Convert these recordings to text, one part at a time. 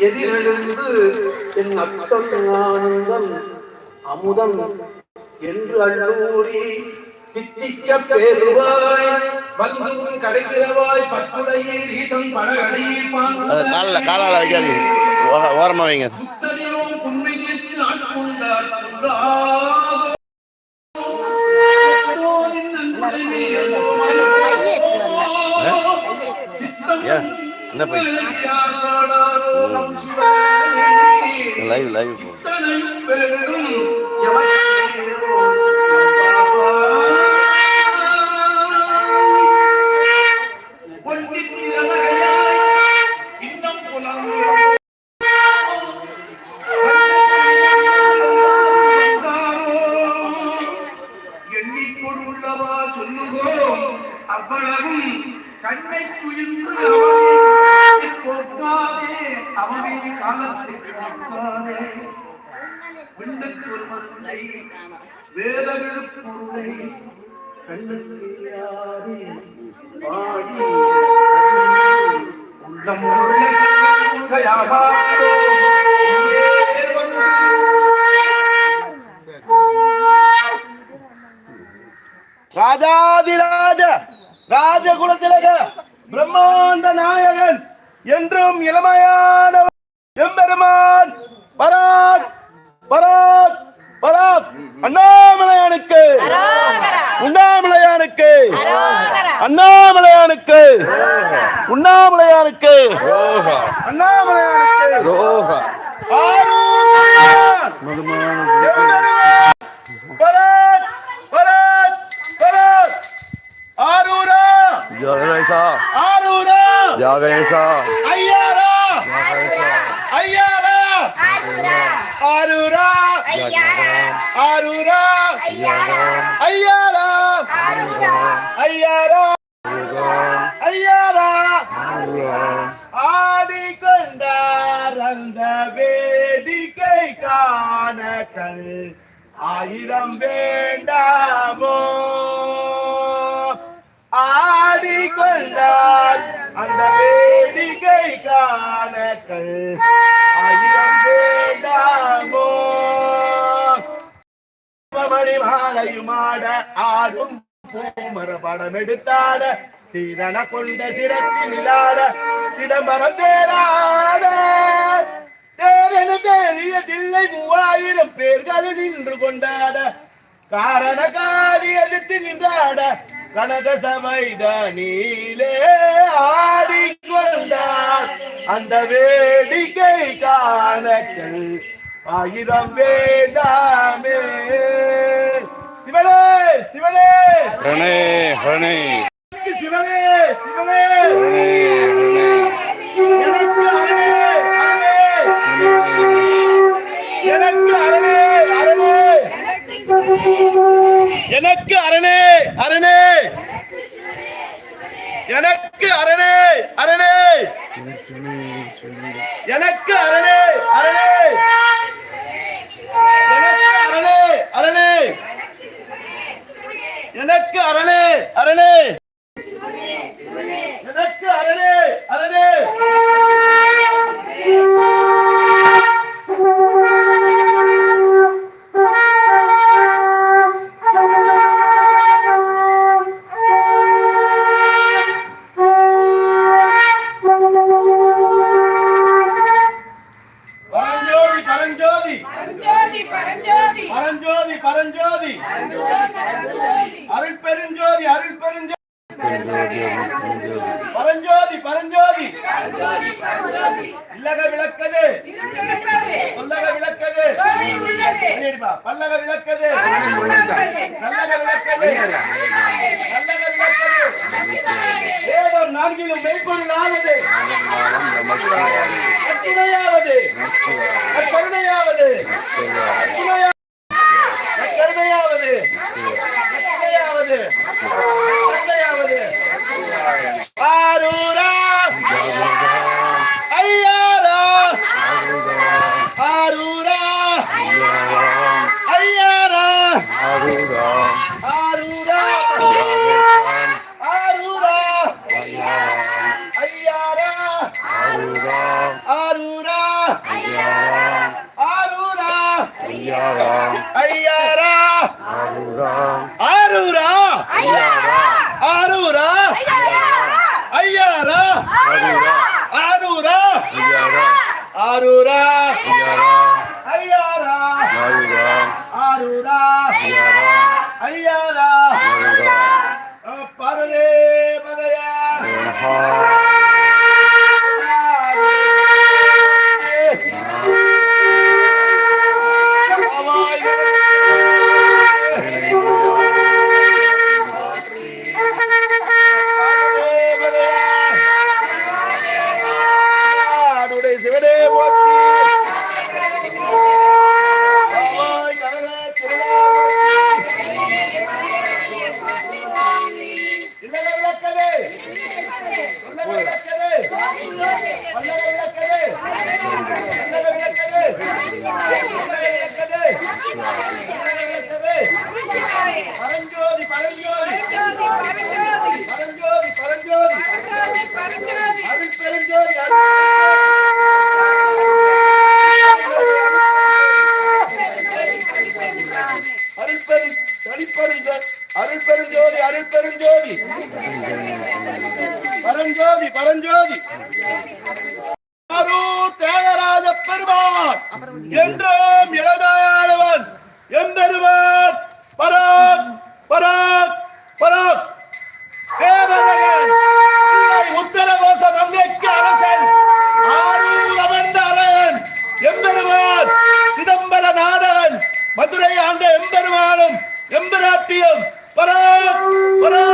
எதிரிலிருந்து என் அத்தம் அமுதம் என்று அள்ளூரி தித்திக்க பெறுவாய் வந்தும் கடைகிறவாய் பற்புடைய ரீதம் காலில் காலால் வைக்காதீங்க. ஓரமாக வைங்க. புத்தனிலும் என்ன லைவ் லைவ் எண்ணிக்கொண்டுள்ளவா சொல்லுகோ அவ்வளவும் கண்ணை குயின்று அவனை போக்காதே அவனை காலத்தை காக்காதே விண்ணுக்கு ஒரு மருந்தை வேதங்களுக்கு பொருளை கண்ணுக்கு தெரியாதே பாடி உள்ளம் உள்ளையாகாதோ இங்கே வந்து ராஜாதிராஜ ராஜகுலத்திலக பிரம்மாண்ட நாயகன் என்றும் இளமையானவன் எம்பெருமான். பராக் பராக் பராக் அண்ணாமலையானுக்கு. உண்ணாமலையானுக்கு. அண்ணாமலையானுக்கு. உண்ணாமலையானுக்கு. அண்ணாமலையானுக்கு. ஆறு ஜகேசா ஆரூரா. ஜகேசா ஐயாரா. ஜகேசா ஐயாரா. ஆரூரா. ஐயாரா. ஆரூரா. ஐயாரா. ஐயாரா. ஐயாரா. ஐயாரா. ஆடிக்கொண்டார் அந்த வேடிக்கை காணக்கள் ஆயிரம் வேண்டாமோ கண்டால் அந்த வேடிக்கை காண கண் ஆயிரம் வேண்டாமோ மணி மாலையுமாட ஆடும் பூமர படம் எடுத்தாட சீரன கொண்ட சிரத்திலாட சிதம்பரம் தேராட. தேரென தெரியதில்லை மூவாயிரம் பேர்கள் நின்று கொண்டாட காரண காரி எதிர்த்து நின்றாட கனக சபைதனிலே ஆடிக்கொண்டார். அந்த வேடிக்கை காணக்கள் ஆயிரம் வேண்டாமே. சிவனே சிவனே. பிரணே பிரணே சிவனே சிவனே ஹரணே எனக்கு அரணே அரணே எனக்கு அரணே அரணே எனக்கு அரணே அரணே எனக்கு அரணே அரணே எனக்கு அரணே அரணே எனக்கு அரணே அரணே எனக்கு அரணே அரணே. எனக்கு அரணே அரணே. இல்லக விளக்கது. சொல்லக விளக்கது. பல்லக விளக்கது. நல்லக விளக்கது. நல்லக விளக்கது. வேதம் நான்கிலும் மெய்ப்பொருளாவது அத்துணையாவது கருணையாவது கருணையாவது பரஞ்சோதி. தேகராஜ பெருமான். என்றும் இளமையானவன். எம்பெருமான். பராக் பராக் பராக் தேவதகன் மங்கைக்கு அரசன். ஆரூர் அமர்ந்த அரசன் எம்பெருமான். சிதம்பர மதுரை ஆண்ட எம்பெருமானும் எம்பராட்டியும். பராக் பராக் பராக்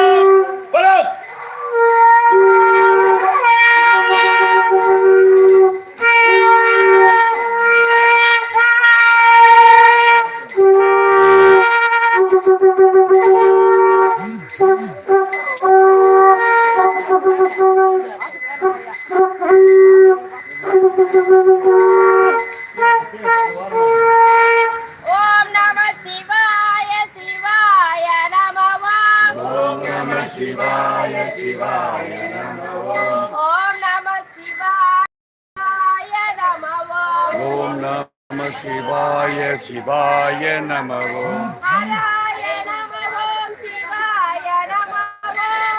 ஓம் நம சிவாய சிவாய நம ஓம்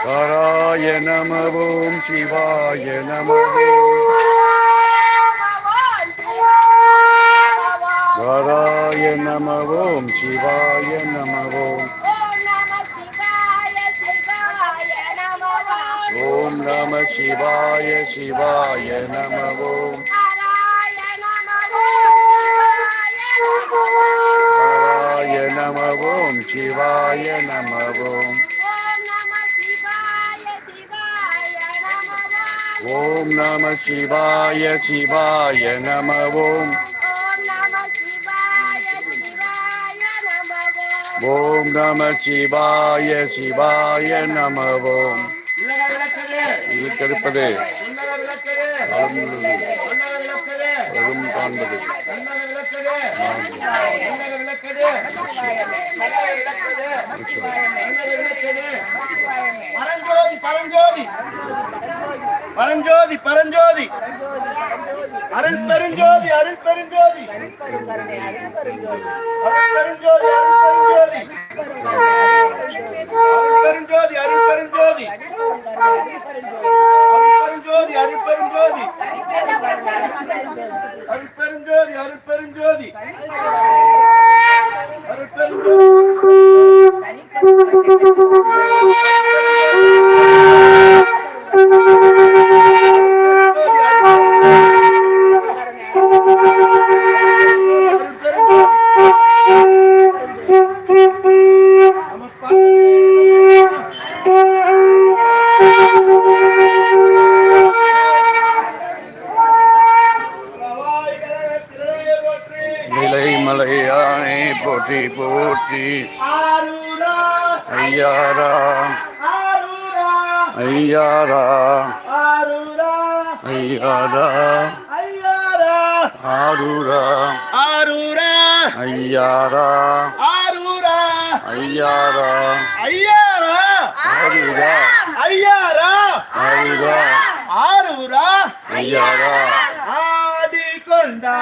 ஹராய நம ஓம் சிவாய நம ஹராய நம ஓம் சிவாய நம ஓம் ஓம் நம சிவாய சிவாய நம ஓம் சிவாய சிவாய நமவோம். ஓம் நம சிவாய சிவாய நமவோம். இழுத்தெடுப்பது அழகும் பரஞ்சோதி பரஞ்சோதி. பரஞ்சோதி பரஞ்சோதி. அருள் பெருஞ்சோதி அருள் பெருஞ்சோதி. அருள் பெருஞ்சோதி அருள் பெருஞ்சோதி. அருள் பெருஞ்சோதி அருள் பெருஞ்சோதி. அருள் பெருஞ்சோதி அருள் பெருஞ்சோதி. அருள் பெருஞ்சோதி அருள் பெருஞ்சோதி. ஐயாரா. ஐயாரா. ஆரூரா. ஆரூரா. ஐயாரா. ஆரூரா. ஐயாரா. ஐயாரா. ஆரூரா. ஐயாரா. ஆரூரா. ஆரூரா. ஐயாரா. ஆடிக்கொண்டார்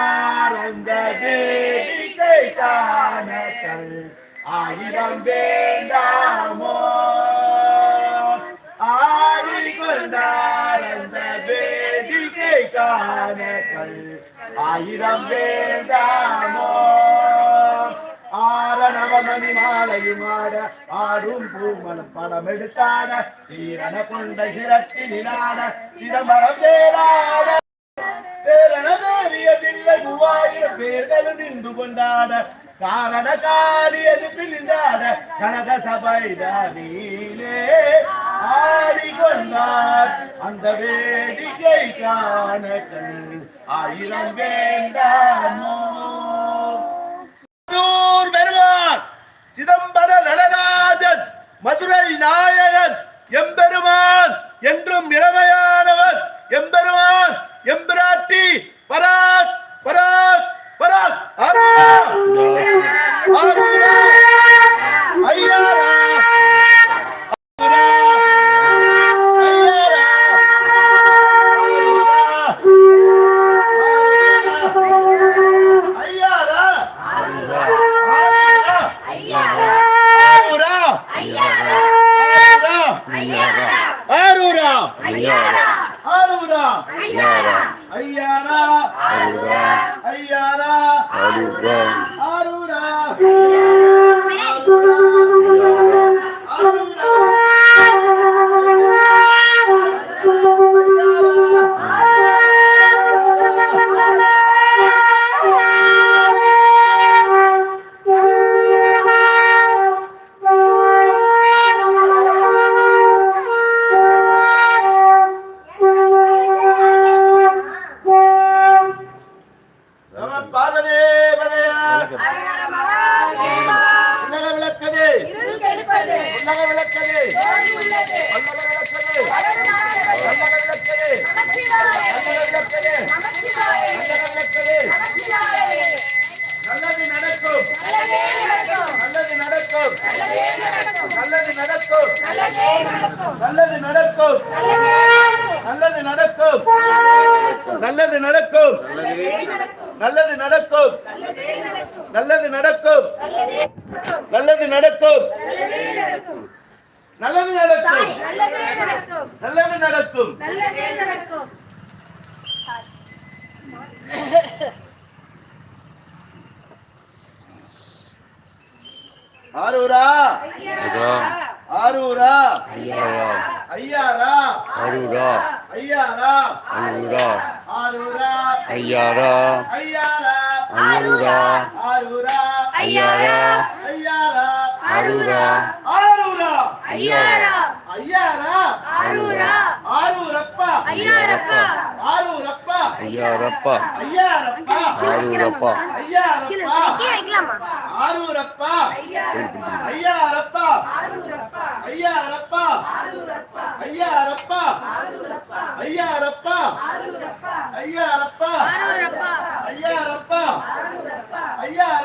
ஆயிரம் வேண்டாமோ? வேடிக்கை ஆயிரம் வேண்டாமோ? ஆரணவமணி மாலையுமாட ஆடும் பூமலம் படம் எடுத்தாட சீரண கொண்ட சிரத்தினாட சிதம்பரம் தேராட பேரணதேவியதில்லை மூவாயிரம் பேர்களும் நின்று கொண்டாட ಕಾರಣ ಕಾರಿಯದು ನಿಂದಾಡ ಕನಕ ಸಭೈದೀಲೇ ஆடிக்கொண்டார் அந்த வேடிக்கை காண ஆயிரம் வேண்டாமோ? ஆரூரா! ஆரூரா! ஆரூரா! ஐயாரா! ஐயாரா! நல்லது நடக்கும். நல்லது நடக்கும். நல்லது நடக்கும். நல்லது நடக்கும். நல்லது நடக்கும். நல்லது நடக்கும். ஆரூரா. ஆரூரா? ஐயாரா? ஐயாரா? ஆரூரா? ஐயாரா. ஐயாரா? ஐயூரா. ஆரூரா? ஐயாரா. ஐயாரா? ஆரூரா. ஆரூரா? ஐயாரா. ஐயாரா? ஆரூரா. ரப்பா ஐயா ரப்பா ஆரூர் அப்பா ஐயா ரப்பா ஐயா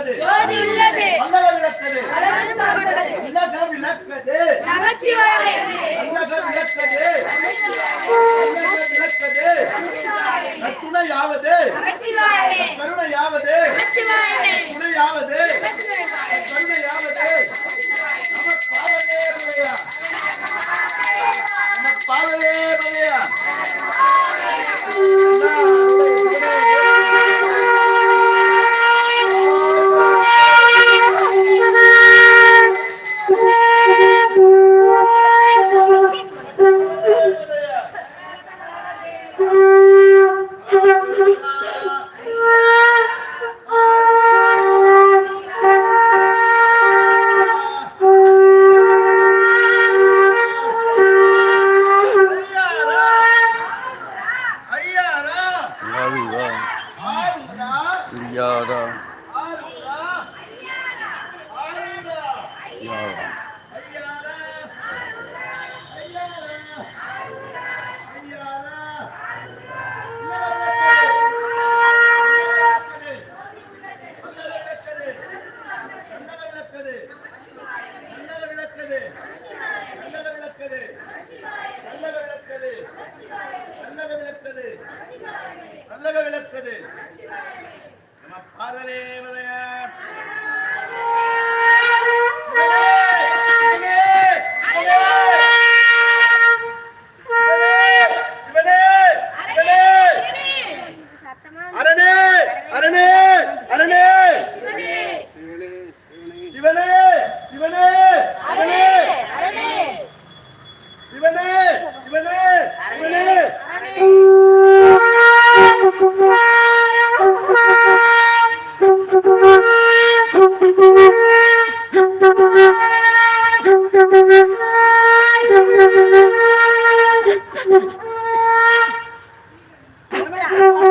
விளக்கது ஜோதி உள்ளது அல்லக விளக்கது அழகு தரப்பட்டது இல்லக விளக்கது நமச்சிவாயே அல்லக விளக்கது Yeah. Yeah.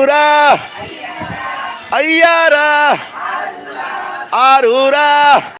ஆரூரா ஐயாரா ஆரூரா